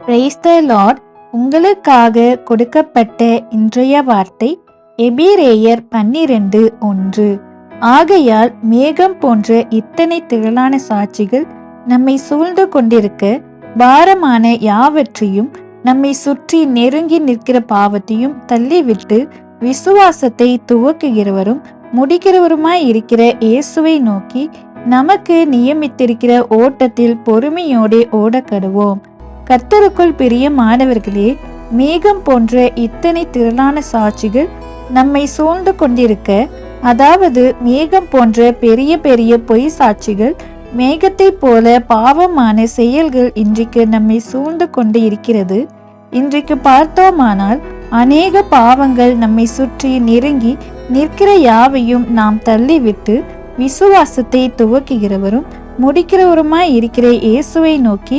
Praise the Lord உங்களுக்காக கொடுக்கப்பட்ட இன்றைய வார்த்தை எபிரேயர் பன்னிரண்டு ஒன்று. ஆகையால் மேகம் போன்ற இத்தனை திரளான சாட்சிகள் நம்மை சூழ்ந்து கொண்டிருக்க பாரமான யாவற்றையும் நம்மை சுற்றி நெருங்கி நிற்கிற பாவத்தையும் தள்ளிவிட்டு விசுவாசத்தை துவக்குகிறவரும் முடிக்கிறவருமாய் இருக்கிற இயேசுவை நோக்கி நமக்கு நியமித்திருக்கிற ஓட்டத்தில் பொறுமையோடே ஓடக்கடுவோம். கர்த்தருக்குள் பிரியமானவர்களே மேகம் போன்ற இத்தனை திரளான சாட்சிகள் நம்மை சூழ்ந்து கொண்டிருக்க அதாவது மேகம் போன்ற பெரிய பெரிய பொய் சாட்சிகள் மேகத்தைப் போல பாவமான செயல்கள் இன்றைக்கு நம்மை சூழ்ந்து கொண்டு இருக்கிறது. இன்றைக்கு பார்த்தோமானால் அநேக பாவங்கள் நம்மை சுற்றி நெருங்கி நிற்கிற யாவையும் நாம் தள்ளிவிட்டு விசுவாசத்தை துவக்குகிறவரும் முடிக்கிறவருமாய் இருக்கிற இயேசுவை நோக்கி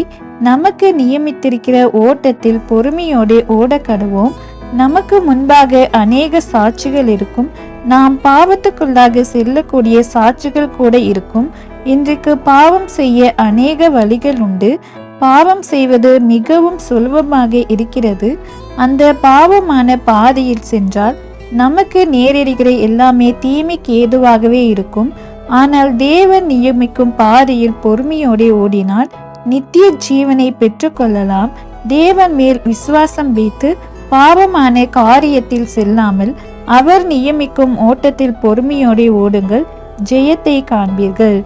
நமக்கு நியமித்திருக்கிற ஓட்டத்தில் பொறுமையோடு ஓட ஓடக்கடுவோம். நமக்கு முன்பாக அநேக சாட்சிகள் இருக்கும். நாம் பாவத்துக்குள்ளாக செல்லக்கூடிய சாட்சிகள் கூட இருக்கும். இன்றைக்கு பாவம் செய்ய அநேக வழிகள் உண்டு. பாவம் செய்வது மிகவும் சுலபமாக இருக்கிறது. அந்த பாவமான பாதையில் சென்றால் நமக்கு நேரிடுகிற எல்லாமே தீமைக்கு ஏதுவாகவே இருக்கும். ஆனால் தேவன் நியமிக்கும் பாதையில் பொறுமையோடு ஓடினால் நித்திய ஜீவனை பெற்றுக்கொள்ளலாம். தேவன் மேல் விசுவாசம் வைத்து பாவமான காரியத்தில் செல்லாமல் அவர் நியமிக்கும் ஓட்டத்தில் பொறுமையோடு ஓடுங்கள். ஜெயத்தை காண்பீர்கள்.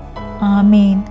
ஆமேன்.